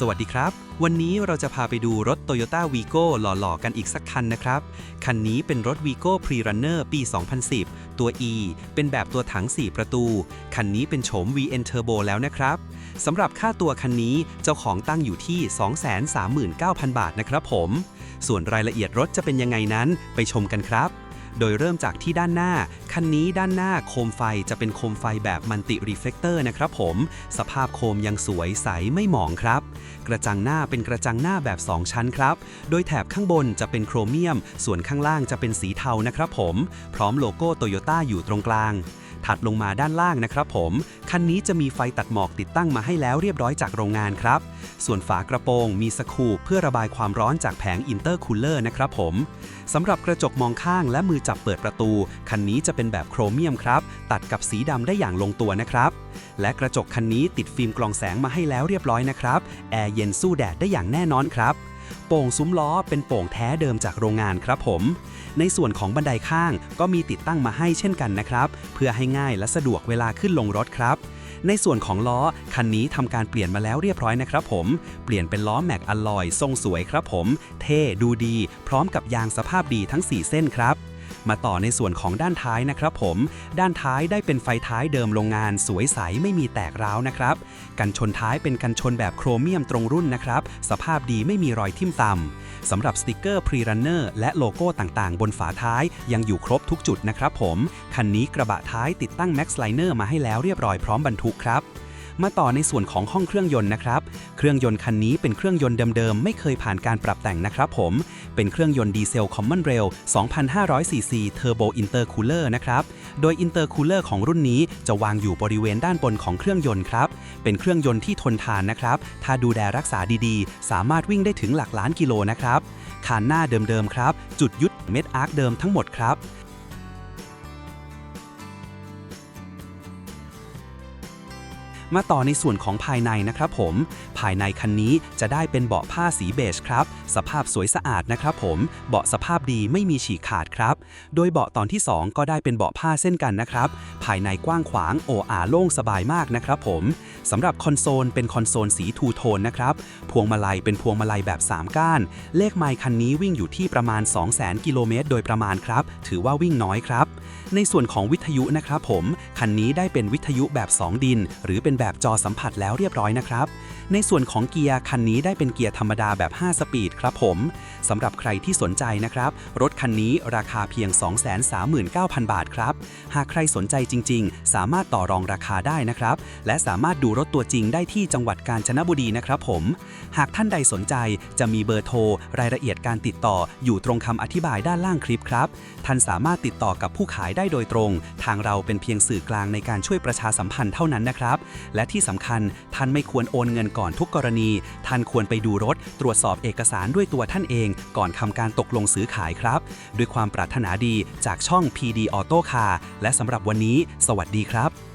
สวัสดีครับ วันนี้เราจะพาไปดูรถ Toyota Vigo หล่อๆ กันอีกสักคันนะครับ คันนี้เป็นรถ Vigo Pre-Runner ปี 2010 ตัว E เป็นแบบตัวถัง 4 ประตู คันนี้เป็นโฉม VN Turbo แล้วนะครับ สำหรับค่าตัวคันนี้เจ้าของตั้งอยู่ที่ 239,000 บาทนะครับผม ส่วนรายละเอียดรถจะเป็นยังไงนั้นไปชมกันครับ โดยเริ่มจากที่ด้านหน้า คันนี้ด้านหน้าโคมไฟจะเป็นโคมไฟแบบมัลติรีเฟล e เตอร์นะครับผม สภาพโคมยังสวยใสไม่หมองครับ กระจังหน้าเป็นกระจังหน้าแบบ 2 ชั้นครับ โดยแถบข้างบนจะเป็นโครเมียม ส่วนข้างล่างจะเป็นสีเทานะครับผม พร้อมโลโก้โตโยต้าอยู่ตรงกลาง ถัดลงมาด้านล่างนะครับผม คันนี้จะมีไฟตัดหมอกติดตั้งมาให้แล้วเรียบร้อยจากโรงงานครับ ส่วนฝากระโปรงมีสกรูเพื่อระบายความร้อนจากแผงอินเตอร์คูลเลอร์นะครับผมสำหรับกระจกมองข้างและมือจับเปิดประตู คันนี้จะเป็นแบบโครเมียมครับ ตัดกับสีดำได้อย่างลงตัวนะครับ และกระจกคันนี้ติดฟิล์มกรองแสงมาให้แล้วเรียบร้อยนะครับ แอร์เย็นสู้แดดได้อย่างแน่นอนครับ โป่งซุ้มล้อเป็นโป่งแท้เดิมจากโรงงานครับผม ในส่วนของบันไดข้างก็มีติดตั้งมาให้เช่นกันนะครับ เพื่อให้ง่ายและสะดวกเวลาขึ้นลงรถครับ ในส่วนของล้อ คันนี้ทำการเปลี่ยนมาแล้วเรียบร้อยนะครับผม เปลี่ยนเป็นล้อแม็กอลลอยทรงสวยครับผม เท่ดูดี พร้อมกับยางสภาพดีทั้ง 4 เส้นครับ มาต่อในส่วนของด้านท้ายนะครับผม ด้านท้ายได้เป็นไฟท้ายเดิมโรงงานสวยใสไม่มีแตกร้าวนะครับ กันชนท้ายเป็นกันชนแบบโครเมียมตรงรุ่นนะครับ สภาพดีไม่มีรอยทิ่มตำสำหรับสติกเกอร์ Pre-Runner และโลโก้ต่างๆ บนฝาท้ายยังอยู่ครบทุกจุดนะครับผม คันนี้กระบะท้ายติดตั้ง Max Liner มาให้แล้วเรียบร้อยพร้อมบรรทุกครับ มาต่อในส่วนของห้องเครื่องยนต์นะครับ เครื่องยนต์คันนี้เป็นเครื่องยนต์เดิมๆ ไม่เคยผ่านการปรับแต่งนะครับผม เป็นเครื่องยนต์ดีเซล Common Rail 2,500 cc Turbo Intercooler นะครับ โดย Intercooler ของรุ่นนี้จะวางอยู่บริเวณด้านบนของเครื่องยนต์ครับ เป็นเครื่องยนต์ที่ทนทานนะครับ ถ้าดูแลรักษาดีๆ สามารถวิ่งได้ถึงหลักล้านกิโลนะครับคานหน้าเดิมๆครับ จุดยุดเม็ดอาร์คเดิมทั้งหมดครับ มาต่อในส่วนของภายในนะครับผม ภายในคันนี้จะได้เป็นเบาะผ้าสีเบจครับ สภาพสวยสะอาดนะครับผม เบาะสภาพดีไม่มีฉีกขาดครับ โดยเบาะตอนที่ 2 ก็ได้เป็นเบาะผ้าเส้นกันนะครับ ภายในกว้างขวางโอ้อาโล่งสบายมากนะครับผมสำหรับคอนโซลเป็นคอนโซลสีทูโทนนะครับ พวงมาลัยเป็นพวงมาลัยแบบ 3 ก้าน เลขไมล์คันนี้วิ่งอยู่ที่ประมาณ 200,000 กิโลเมตรโดยประมาณครับ ถือว่าวิ่งน้อยครับ ในส่วนของวิทยุนะครับผม คันนี้ได้เป็นวิทยุแบบ 2 ดิน หรือเป็นเป็นแบบจอสัมผัสแล้วเรียบร้อยนะครับ ในส่วนของเกียร์คันนี้ได้เป็นเกียร์ธรรมดาแบบ 5 สปีดครับผมสำหรับใครที่สนใจนะครับ รถคันนี้ราคาเพียง 239,000 บาทครับ หากใครสนใจจริง ๆ สามารถต่อรองราคาได้นะครับ และสามารถดูรถตัวจริงได้ที่จังหวัดกาญจนบุรีนะครับผม หากท่านใดสนใจจะมีเบอร์โทร รายละเอียดการติดต่ออยู่ตรงคำอธิบายด้านล่างคลิปครับ ท่านสามารถติดต่อกับผู้ขายได้โดยตรง ทางเราเป็นเพียงสื่อกลางในการช่วยประชาสัมพันธ์เท่านั้นนะครับและที่สำคัญท่านไม่ควรโอนเงินก่อนทุกกรณี ท่านควรไปดูรถ ตรวจสอบเอกสารด้วยตัวท่านเอง ก่อนทำการตกลงซื้อขายครับ ด้วยความปรารถนาดีจากช่อง PD Auto Car และสำหรับวันนี้ สวัสดีครับ